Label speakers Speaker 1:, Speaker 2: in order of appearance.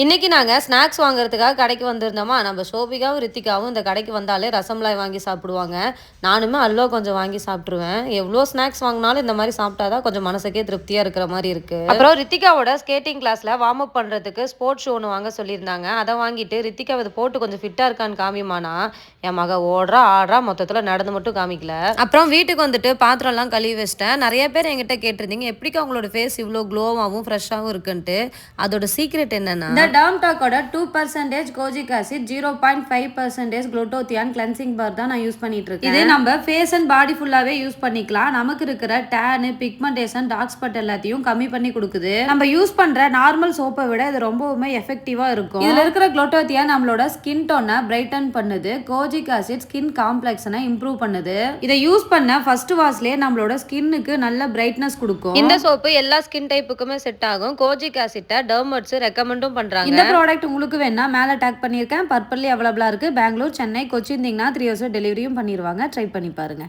Speaker 1: இன்னைக்கு நாங்கள் ஸ்நாக்ஸ் வாங்குறதுக்காக கடைக்கு வந்திருந்தோமா? நம்ம சோபிகாவும் ரித்திகாவும் இந்த கடைக்கு வந்தாலே ரசமலாய் வாங்கி சாப்பிடுவாங்க. நானுமே அல்வா கொஞ்சம் வாங்கி சாப்பிட்ருவேன் எவ்வளோ ஸ்நாக்ஸ் வாங்கினாலும் இந்த மாதிரி சாப்பிட்டாதான் கொஞ்சம் மனசுக்கே திருப்தியாக இருக்கிற மாதிரி இருக்கு. அப்புறம் ரித்திகாவோட ஸ்கேட்டிங் கிளாஸில் வார்ம் அப் பண்ணுறதுக்கு ஸ்போர்ட்ஸ் ஷூ ஒன்று வாங்க சொல்லியிருந்தாங்க. அதை வாங்கிட்டு ரித்திகா அதை போட்டு கொஞ்சம் ஃபிட்டாக இருக்கான்னு காமிமானா என் மக ஓடுறா ஆடுறா மொத்தத்தில் நடந்து மட்டும் காமிக்கல. அப்புறம் வீட்டுக்கு வந்துட்டு பாத்திரம்லாம் கழுவி வச்சிட்டேன். நிறைய பேர் என்கிட்ட கேட்டிருந்தீங்க எப்படிக்கா உங்களோட ஃபேஸ் இவ்வளோ க்ளோவாகவும் ஃப்ரெஷ்ஷாகவும் இருக்குன்ட்டு? அதோட சீக்ரெட் என்னென்னா?
Speaker 2: இந்த டர்ம் டாக்கோட two percentage kojic acid zero point five percentage glutathione cleansing bar தான் நான் யூஸ் பண்ணிட்டு இருக்கேன் இதே நம்ம ஃபேஸ் அண்ட் பாடி ஃபுல்லாவே யூஸ் பண்ணிக்கலாம். நமக்கு இருக்கிற டேனு பிக்மெண்டேஷன் டார்க் ஸ்பாட் எல்லாத்தையும் கம்மி பண்ணி கொடுக்குது. நம்ம யூஸ் பண்ற நார்மல் சோப்பை விட இது ரொம்பவுமே எஃபெக்டிவா இருக்கும். இதுல இருக்கிற குளோட்டோத்தியான் நம்மளோட ஸ்கின் டோனை பிரைட்டன் பண்ணுது. கோஜிக் ஆசிட் ஸ்கின் காம்ப்ளெக்ஸனை இம்ப்ரூவ் பண்ணுது. இதை யூஸ் பண்ண ஃபர்ஸ்ட் வாஷ்லயே நம்மளோட ஸ்கின்னுக்கு நல்ல பிரைட்னஸ் கொடுக்கும்.
Speaker 1: இந்த சோப்பு எல்லா ஸ்கின் டைப்புக்குமே செட் ஆகும். கோஜிக் ஆசிட்டை டர்மட்ஸ் ரெக்கமெண்டும்
Speaker 2: இந்த ப்ராடக்ட் உங்களுக்கு வேணா மேலே டேக் பண்ணியிருக்கேன். பர்பிள்லி அவைலபிளாக இருக்குது பெங்களூர் சென்னை கொச்சின் இருந்தீங்கன்னா த்ரீ ஹவர்ஸ் டெலிவரியும் பண்ணிடுவாங்க ட்ரை பண்ணி பாருங்க.